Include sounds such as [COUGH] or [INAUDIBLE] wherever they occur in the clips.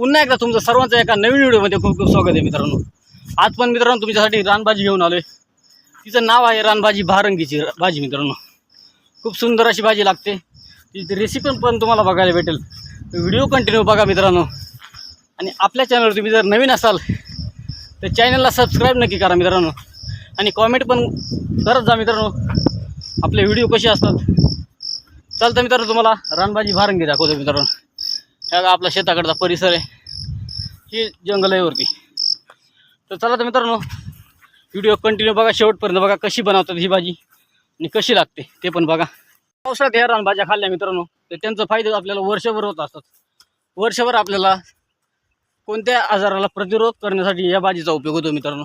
पुन्हा एकदा तुमचं सर्वांचं एका नवीन व्हिडिओमध्ये खूप खूप स्वागत आहे मित्रांनो. आज पण मित्रांनो तुमच्यासाठी रानभाजी घेऊन आलोय. तिचं नाव आहे रानभाजी भारंगीची र- भाजी मित्रांनो. खूप सुंदर अशी भाजी लागते. तिची रेसिपी पण तुम्हाला बघायला भेटेल. व्हिडिओ कंटिन्यू बघा मित्रांनो. आणि आपल्या चॅनलवर तुम्ही जर नवीन असाल तर चॅनलला सबस्क्राईब नक्की करा मित्रांनो. आणि कॉमेंट पण करत जा मित्रांनो. आपले व्हिडिओ कसे असतात. चालतं मित्रांनो तुम्हाला रानभाजी भारंगी दाखवतो मित्रांनो. ह्या आपला शेताकडचा परिसर आहे. ही जंगल आहे वरती. तर चला तर मित्रांनो व्हिडिओ कंटिन्यू बघा. शेवटपर्यंत बघा कशी बनवतात ही भाजी आणि कशी लागते ते पण बघा. पावसाळ्यात ह्या रानभाज्या खाल्ल्या मित्रांनो तर त्यांचा फायदा आपल्याला वर्षभर होत असतात. वर्षभर आपल्याला कोणत्या आजाराला प्रतिरोध करण्यासाठी या भाजीचा उपयोग होतो मित्रांनो?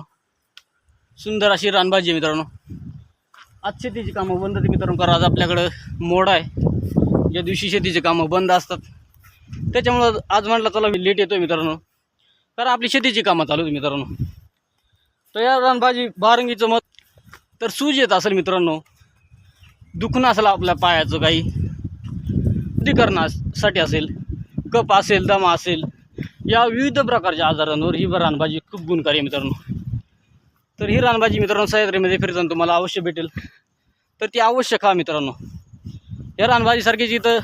सुंदर अशी रानभाजी आहे मित्रांनो. आज शेतीची कामं बंद होती मित्रांनो कारण आज आपल्याकडं मोड आहे. ज्या दिवशी शेतीची कामं बंद असतात. त्याच्यामुळं आज म्हटलं चला मी लेट येतो मित्रांनो. कारण आपली शेतीची कामं चालू आहेत मित्रांनो. तर या रानभाजी बारंगीचं मत तर सूज येत असेल मित्रांनो. दुखणं असेल आपल्या पायाचं काही. शुद्धीकरणासाठी असेल कप असेल दमा असेल या विविध प्रकारच्या आजारांवर ही रानभाजी खूप गुणकारी आहे मित्रांनो. तर ही रानभाजी मित्रांनो सह्याद्रीमध्ये फिरताना तुम्हाला अवश्य भेटेल. तर ती अवश्य खा मित्रांनो. या रानभाजीसारखीच इथं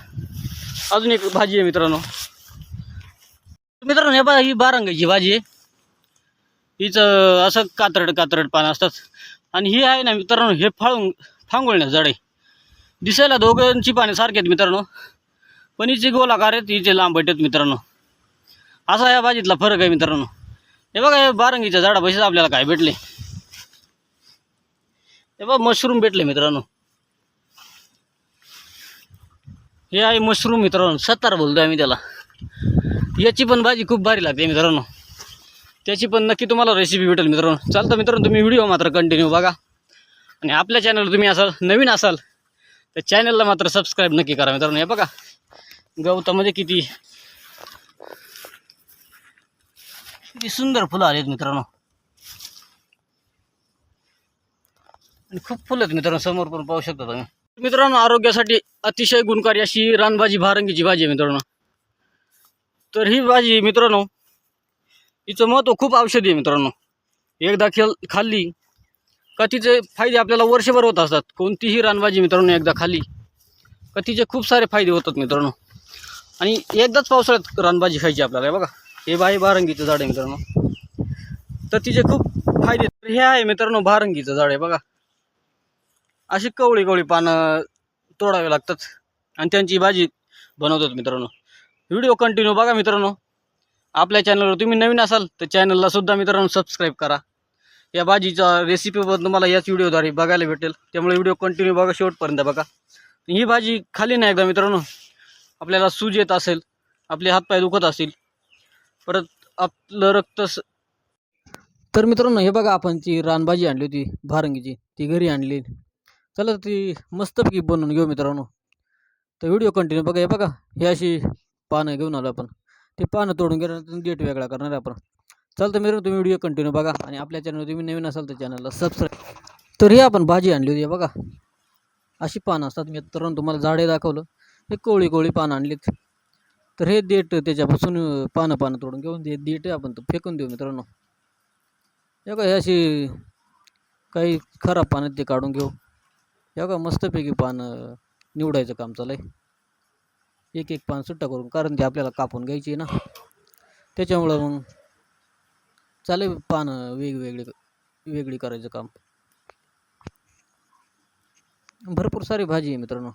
अजून एक भाजी आहे मित्रांनो. मित्रांनो हे बा ही बारंगाची भाजी आहे. हिचं असं कातरड कातरड पानं असतात. आणि ही आहे ना मित्रांनो हे फाळून फांगोळण्याचं झाड आहे. दिसायला दोघांची पाने सारखी आहेत मित्रांनो. पण हिचे गोलाकार आहेत हिचे लांबट आहेत मित्रांनो. असा या भाजीतला फरक आहे मित्रांनो. हे बघा हे बारंगीच्या झाडापाशीच आपल्याला काय भेटले? हे बघा मशरूम भेटले मित्रांनो. हे आहे मशरूम मित्रांनो सतार बोलतो आम्ही त्याला. याची पण भाजी खूप भारी लागते मित्रांनो. त्याची पण नक्की तुम्हाला रेसिपी भेटेल मित्रांनो. चालतं मित्रांनो तुम्ही व्हिडिओ मात्र कंटिन्यू बघा. आणि आपल्या चॅनलवर तुम्ही असाल नवीन असाल तर चॅनलला मात्र सबस्क्राईब नक्की करा मित्रांनो. हे बघा गवतामध्ये किती किती सुंदर फुलं आलेत मित्रांनो. आणि खूप फुलं आहेत मित्रांनो समोर पण पाहू शकता तुम्ही. मित्रांनो आरोग्यासाठी अतिशय गुणकारी अशी रानभाजी भारंगीची भाजी आहे मित्रांनो. तर ही भाजी मित्रांनो हिचं महत्त्व खूप औषधी आहे मित्रांनो. एकदा खेळ खाल्ली का तिचे फायदे आपल्याला वर्षभर होत असतात. कोणतीही रानभाजी मित्रांनो एकदा खाल्ली का तिचे खूप सारे फायदे होतात मित्रांनो. आणि एकदाच पावसाळ्यात रानभाजी खायची आपल्याला बघा. हे बाई भारंगीचं झाड आहे मित्रांनो. तर तिचे खूप फायदे तर हे आहे मित्रांनो भारंगीचं झाड आहे बघा. अशी कवळी कवळी पानं तोडावे लागतात. आणि त्यांची भाजी बनवतात मित्रांनो. व्हिडिओ कंटिन्यू बघा मित्रांनो. आपल्या चॅनलवर तुम्ही नवीन असाल तर चॅनलला सुद्धा मित्रांनो सबस्क्राईब करा. या भाजीचा रेसिपीबद्दल तुम्हाला याच व्हिडिओद्वारे बघायला भेटेल. त्यामुळे व्हिडिओ कंटिन्यू बघा शेवटपर्यंत बघा. ही भाजी खाली नाही एकदा मित्रांनो? आपल्याला सूज येत असेल आपले हातपाय दुखत असतील. परत आपलं रक्त तर मित्रांनो हे बघा आपण ती रानभाजी आणली होती भारंगीची ती घरी आणली. चला ती मस्तपैकी बनवून घेऊ मित्रांनो. तर व्हिडिओ कंटिन्यू बघा हे बघा हे अशी पानं घेऊन आलो आपण. ते पानं तोडून गेल्यानंतर डेट वेगळा करणार आहे आपण. चालतं मित्रांनो तुम्ही व्हिडिओ कंटिन्यू बघा आणि आपल्या चॅनल तुम्ही नवीन असाल तर चॅनलला सबस्क्राईब तर ही आपण भाजी आणली होती बघा. अशी पानं असतात मी मित्रांनो तुम्हाला झाडे दाखवलं. हे कोळी कोळी पानं आणलीत. तर हे देठ त्याच्यापासून पानं पानं तोडून घेऊन ते देठ आपण तो फेकून देऊ मित्रांनो. हे बघा हे अशी काही खराब पानं ते काढून घेऊ. हे बघा मस्तपैकी पानं निवडायचं काम चालू आहे. एक एक पान सुट्टा करून कारण ते आपल्याला कापून घ्यायची आहे ना. त्याच्यामुळं मग चालेल पानं वेगवेगळी वेगळी करायचं काम. भरपूर सारी भाजी आहे मित्रांनो.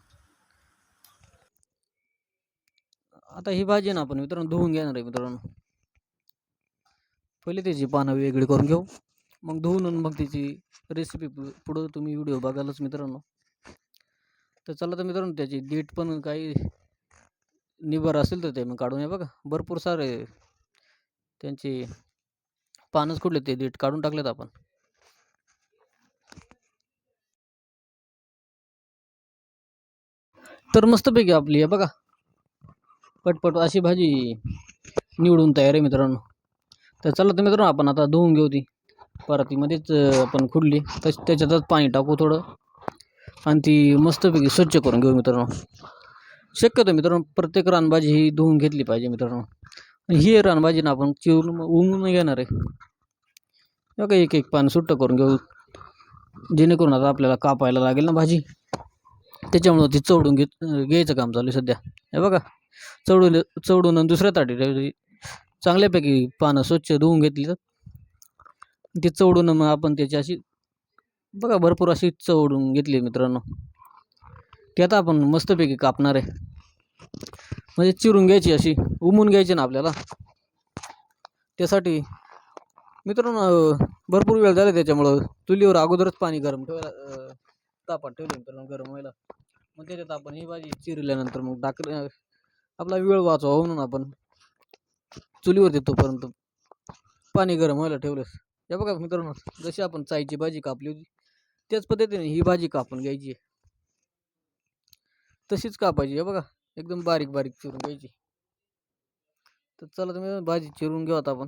आता ही भाजी आहे ना आपण मित्रांनो धुवून घेणार आहे मित्रांनो. पहिले त्याची पानं वेगळी करून घेऊ. मग धुवून मग त्याची रेसिपी पुढं तुम्ही व्हिडिओ बघालच मित्रांनो. तर चला तर मित्रांनो त्याची डेट पण काही निबर असेल तर ते मग काढून या बघा. भरपूर सारे त्यांचे पानच कुठले ते डेट काढून टाकलेत आपण. तर मस्तपैकी आपली आहे बघा. पटपट अशी भाजी निवडून तयार आहे मित्रांनो. तर चला तर मित्रांनो आपण आता धुवून घेऊ ती. परातीमध्येच आपण खुडली. तस त्याच्यातच पाणी टाकू थोडं. आणि ती मस्तपैकी स्वच्छ करून घेऊ मित्रांनो. शक्यतो मित्रांनो प्रत्येक रानभाजी ही धुवून घेतली पाहिजे मित्रांनो. ही रानभाजी ना आपण चिरून उमून घेणार आहे. बघा एक एक पान सुट्टं करून घेऊ. जेणेकरून आता आपल्याला कापायला लागेल ना भाजी. त्याच्यामुळं ती चवडून घेत घ्यायचं काम चालू आहे सध्या. हे बघा चवडून चवडून आणि दुसऱ्या ताटी चांगल्यापैकी पानं स्वच्छ धुवून घेतली तर ते चवडून मग आपण त्याची अशी बघा भरपूर अशी चवडून घेतली मित्रांनो. ते आता आपण मस्तपैकी कापणार आहे. म्हणजे चिरून घ्यायची अशी उमून घ्यायची ना आपल्याला. त्यासाठी मित्रांनो भरपूर वेळ झाला त्याच्यामुळं. चुलीवर अगोदरच पाणी गरम ठेवायला तापात ठेवलं मित्रांनो गरम व्हायला. मग त्याच्यात आपण ही भाजी चिरल्यानंतर मग टाक आपला वेळ वाचवा म्हणून आपण चुलीवरती तोपर्यंत पाणी गरम व्हायला ठेवलंस हे बघा मित्रांनो जशी आपण चायची भाजी कापली होती त्याच पद्धतीने ही भाजी कापून घ्यायची आहे. तशीच कापायची हे बघा एकदम बारीक बारीक चिरून घ्यायची. तर चला तुम्ही भाजी चिरून घेऊ आता आपण.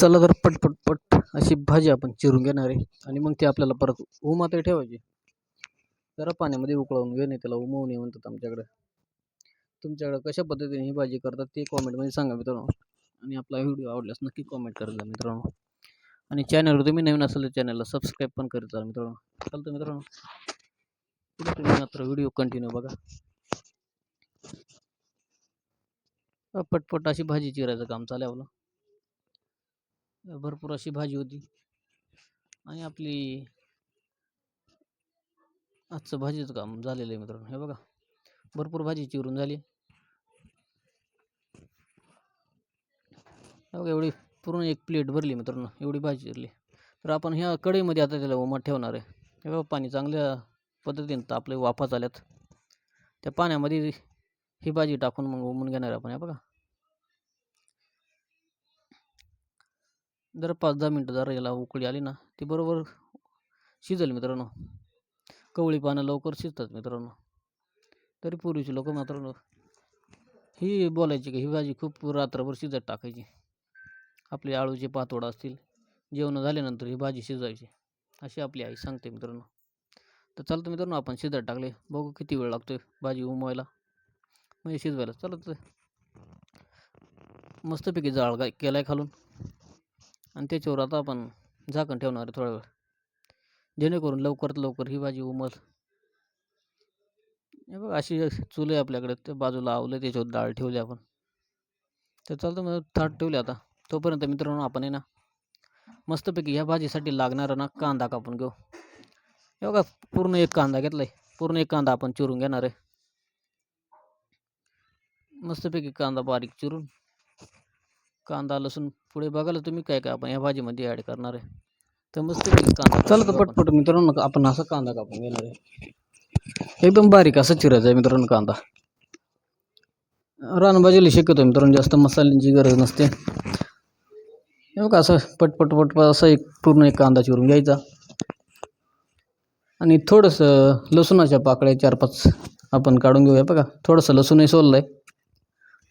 चला तर पटपट पट पट अशी भाजी आपण चिरून घेणार आहे आणि मग ती आपल्याला परत उमात ठेवायची जरा पाण्यामध्ये उकळवून घेणे त्याला उमवणे म्हणतात आमच्याकडे. तुमच्याकडे कशा पद्धतीने ही भाजी करतात ते कॉमेंटमध्ये सांगा मित्रांनो. आणि आपला व्हिडिओ आवडल्यास नक्की कॉमेंट करत जा मित्रांनो. आणि चॅनलवर तुम्ही नवीन असेल तर चॅनलला सबस्क्राईब पण करत जा मित्रांनो. चालतं मित्रांनो. पुढे तुम्ही मात्र व्हिडिओ कंटिन्यू बघा. पटपट अशी भाजी चिरायचं काम चालू आपलं. भरपूर अशी भाजी होती. आणि आपली आजचं भाजीचं काम झालेलं आहे मित्रांनो. हे बघा. भरपूर भाजी चिरून झाली. बघा एवढी पूर्ण एक प्लेट भरली मित्रांनो एवढी भाजी भरली. तर आपण ह्या कढईमध्ये आता त्याला उमात ठेवणार आहे. हे बघा पाणी चांगल्या पद्धतीनं तर आपले वाफा झाल्यात. त्या पाण्यामध्ये ही भाजी टाकून मग उमून घेणार आहे आपण हे बघा. जर पाच दहा मिनटं जर याला उकळी आली ना ती बरोबर शिजेल मित्रांनो. कवळी पानं लवकर शिजतात मित्रांनो. तरी पूर्वीचे लोक मित्रांनो ही बोलायची की ही भाजी खूप रात्रभर शिजत टाकायची. आपले आळूचे पातोड असतील जेवण झाल्यानंतर ही भाजी शिजवायची अशी आपली आई सांगते मित्रांनो. तर चालतं मित्रांनो आपण शिजत टाकले. बघू किती वेळ लागतोय भाजी उमवायला. म्हणजे शिजवायला. चालत मस्तपैकी जाळ काय केला आहे खालून. आणि त्याच्यावर आता आपण झाकण ठेवणार आहे थोडा वेळ. जेणेकरून लवकरात लवकर ही भाजी उमल. हे बघ अशी चूल आहे आपल्याकडे. त्या बाजूला आवलं त्याच्यावर डाळ ठेवली आपण. तर चालतं मग थाट ठेवले आता. तोपर्यंत मित्रांनो आपण आहे ना मस्तपैकी ह्या भाजीसाठी लागणारा ना कांदा कापून घेऊ. हे बघा पूर्ण एक कांदा घेतला आहे पूर्ण एक कांदा आपण चिरून घेणार आहे. मस्तपैकी कांदा बारीक चिरून कांदा लसूण पुढे बघायला तुम्ही काय काय आपण ह्या भाजीमध्ये ॲड करणार आहे. तर मस्तपैकी कांदा चला तर पटपट मित्रांनो आपण असा कांदा कापून घेणार आहे. एकदम बारीक असं चिरायचं आहे मित्रांनो कांदा. रानभाजीला शक्यतो मित्रांनो जास्त मसाल्यांची गरज नसते. हे बघा असं पटपट पटपट असं एक पूर्ण एक कांदा चिरून घ्यायचा. आणि थोडंसं लसूणाच्या पाकळ्या चार पाच आपण काढून घेऊया बघा. थोडंसं लसूणही सोललं आहे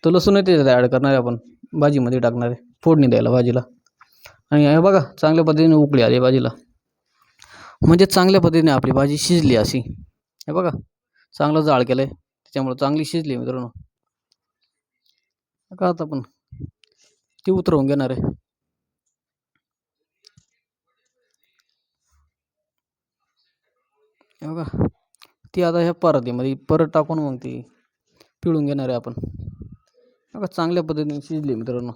तो लसूणही त्याच्यात ॲड करणार आहे आपण. भाजीमध्ये टाकणार आहे. फोडणी द्यायला भाजीला. आणि हे बघा चांगल्या पद्धतीने उकळी आली भाजीला. म्हणजे चांगल्या पद्धतीने आपली भाजी शिजली अशी. हे बघा चांगलं जाळ केलं आहे त्याच्यामुळं चांगली शिजली मित्रांनो. का आता आपण ती उतरवून घेणार आहे. हे बघा. ती आता ह्या परातीमध्ये परत टाकून मग ती पिळून घेणार आहे आपण. बघा चांगल्या पद्धतीने शिजली मित्रांनो.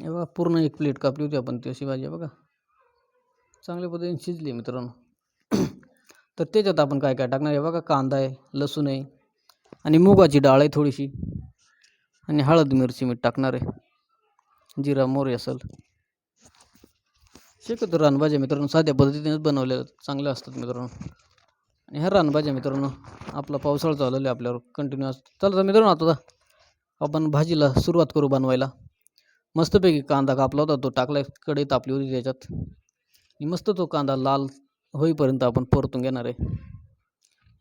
हे बघा पूर्ण एक प्लेट कापली होती आपण ती अशी भाजी बघा. चांगल्या पद्धतीने शिजली मित्रांनो. [CLEARS THROAT] तर त्याच्यात आपण काय काय टाकणार आहे? बघा कांदा आहे लसूण आहे आणि मुगाची डाळ आहे थोडीशी. आणि हळद मिरची मीठ टाकणार आहे. जिरा मोहरी असेल. शक्यतो रानभाज्या मित्रांनो साध्या पद्धतीनेच बनवल्या चांगल्या असतात मित्रांनो. आणि ह्या रानभाज्या मित्रांनो आपला पावसाळा चाललेला आहे आपल्यावर कंटिन्यू असतो. चला मित्रांनो आता आपण भाजीला सुरुवात करू बनवायला. मस्तपैकी कांदा कापला होता तो टाकला कढई तापली होती त्याच्यात. आणि मस्त तो कांदा लाल होईपर्यंत आपण परतून घेणार आहे.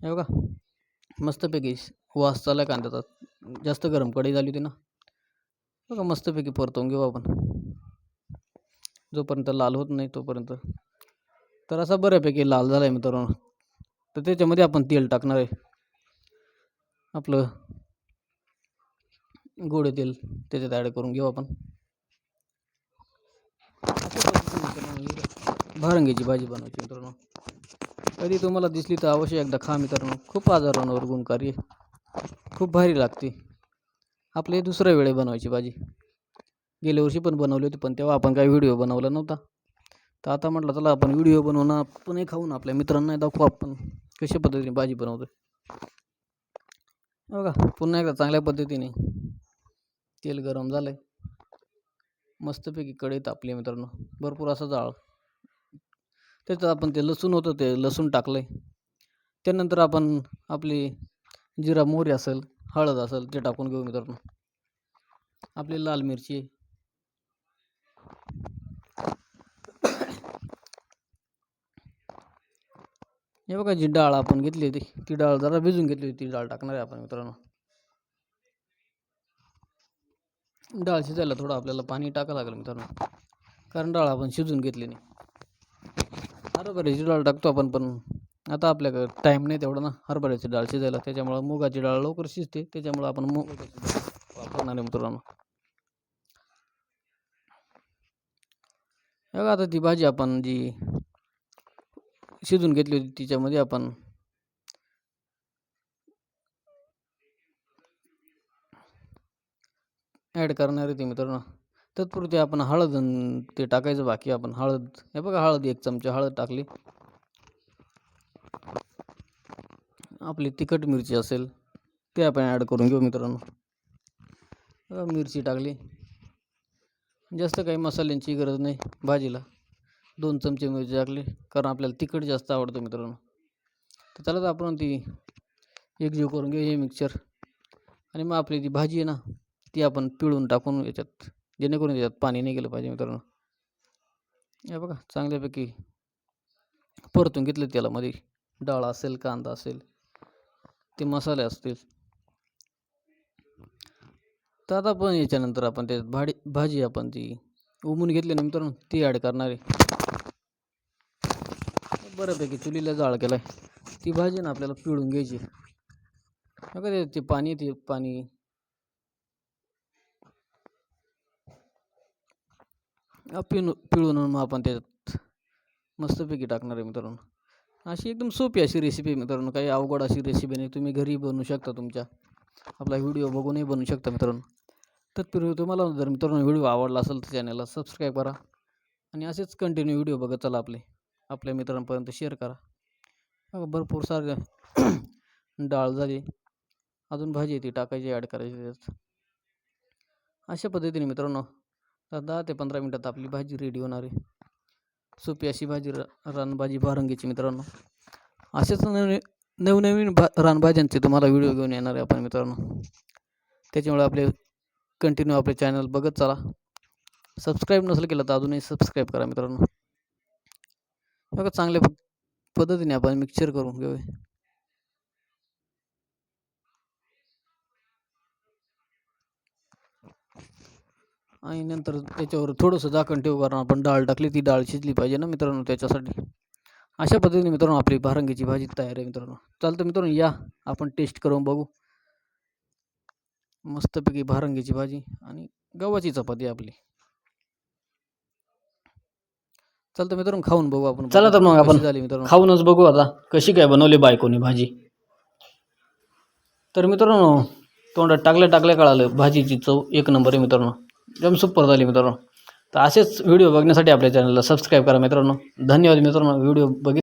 हे बघा मस्तपैकी वास चालला कांद्याचा. जास्त गरम कढई झाली होती ना. बघा मस्तपैकी परतवून घेऊ आपण. जोपर्यंत लाल होत नाही तोपर्यंत. तर असा बऱ्यापैकी लाल झाला आहे मित्रांनो. तर त्याच्यामध्ये आपण तेल टाकणार आहे. आपलं गोड तेल त्याच्यात ॲड करून घेऊ आपण. भारंगीची भाजी बनवायची मित्रांनो. कधी तुम्हाला दिसली तर अवश्य एकदा खा मित्रांनो. खूप आजारांवर गुणकारी खूप भारी लागते. आपले दुसऱ्या वेळे बनवायची भाजी. गेल्या वर्षी पण बनवली होती पण तेव्हा आपण काय व्हिडिओ बनवला नव्हता. तर आता म्हटलं चला आपण व्हिडिओ बनवून आपणही खाऊन आपल्या मित्रांना दाखवू आपण कशा पद्धतीने भाजी बनवतो बघा पुन्हा एकदा चांगल्या पद्धतीने तेल गरम झालं आहे मस्तपैकी कढई तापली मित्रांनो. भरपूर असं जाळ. त्याच्यात आपण ते लसूण होतं ते लसूण टाकलं आहे त्यानंतर आपण आपली जिरा मोहरी असेल हळद असेल ते टाकून घेऊ मित्रांनो. आपली लाल मिरची हे बघा जी डाळ आपण घेतली होती ती डाळ जरा भिजून घेतली होती ती डाळ टाकणार आहे आपण मित्रांनो. डाळ शिजायला थोडं आपल्याला पाणी टाकावं लागेल मित्रांनो. कारण डाळ आपण शिजून घेतली नाही. हरभऱ्याची डाळ टाकतो आपण पण आता आपल्याकडे टाईम नाही तेवढा ना. हरभऱ्याची डाळ शिजायला त्याच्यामुळं मुगाची डाळ लवकर शिजते त्याच्यामुळं आपण मुगाची डाळ वापरणार आहे मित्रांनो. हे बघा आता ती भाजी आपण जी शिजून घेतली होती तिच्यामध्ये आपण. ॲड करणार आहे ते मित्रांनो. तत्पुरती आपण हळद ते टाकायचं बाकी आपण हळद. हे बघा हळद एक चमचा हळद टाकली. आपली तिखट मिरची असेल ते आपण ॲड करून घेऊ मित्रांनो. मिरची टाकली. जास्त काही मसाल्यांची गरज नाही भाजीला. दोन चमचे मिरची टाकले कारण आपल्याला तिखट जास्त आवडतं मित्रांनो. तर त्यालाच तर आपण ती एकजीव करून घेऊ हे मिक्सर आणि मग आपली ती भाजी आहे ना ती आपण पिळून टाकून याच्यात जेणेकरून याच्यात पाणी नाही गेलं पाहिजे मित्रांनो. हे बघा चांगल्यापैकी परतून घेतलं तेलामध्ये डाळ असेल कांदा असेल ते मसाले असतील. तर आता आपण याच्यानंतर आपण त्यात भाडी भाजी आपण ती उमून घेतली ना मित्रांनो ती ॲड करणार आहे. बऱ्यापैकी चुलीला जाळ केला आहे ती भाजी ना आपल्याला पिळून घ्यायची. बघा ते ते पाणी ते पाणी. पिळून पिळून मग आपण त्याच्यात मस्तपैकी टाकणार आहे मित्रांनो. अशी एकदम सोपी अशी रेसिपी आहे मित्रांनो. काही अवघड अशी रेसिपी नाही. तुम्ही घरी बनवू शकता तुमच्या. आपला व्हिडिओ बघूनही बनवू शकता मित्रांनो. तत्पूर्वी तुम्हाला जर मित्रांनो व्हिडिओ आवडला असेल तर चॅनलला सबस्क्राईब करा. आणि असेच कंटिन्यू व्हिडिओ बघत चला आपले. आपल्या मित्रांपर्यंत शेअर करा. भरपूर सारे [CLEARS THROAT] डाळ झाली. अजून भाजी आहे ती टाकायची ॲड करायची अशा पद्धतीने मित्रांनो तर दहा ते पंधरा मिनटात आपली भाजी रेडी होणार आहे. सोपी अशी भाजी र रानभाजी भारंगीची मित्रांनो. असेच नवीन नवनवीन भा रानभाज्यांचे तुम्हाला व्हिडिओ घेऊन येणार आहे आपण मित्रांनो. त्याच्यामुळे आपले कंटिन्यू आपले चॅनल बघत चला. सबस्क्राईब नसेल केलं तर अजूनही सबस्क्राईब करा मित्रांनो. बघा चांगल्या पद्धतीने आपण मिक्सचर करून घेऊया आणि नंतर त्याच्यावर थोडंसं झाकण ठेवू कारण आपण डाळ टाकली ती डाळ शिजली पाहिजे ना मित्रांनो त्याच्यासाठी. अशा पद्धतीने मित्रांनो आपली भारंगीची भाजी तयार आहे मित्रांनो. चालतं मित्रांनो या. आपण टेस्ट करून बघू. मस्तपैकी भारंगीची भाजी आणि गव्हाची चपाती आपली. चालतं मित्रांनो खाऊन बघू आपण चला तर मग आपण झाली मित्रांनो? खाऊनच बघू आता कशी काय बनवली बायकोनी भाजी. तर मित्रांनो तोंडात टाकल्या टाकल्या कळालं भाजीची चव एक नंबर आहे मित्रांनो. एकदम सुपर झाली मित्रांनो. तर असेच व्हिडिओ बघण्यासाठी आपल्या चॅनलला सबस्क्राईब करा मित्रांनो. धन्यवाद मित्रांनो व्हिडिओ बघित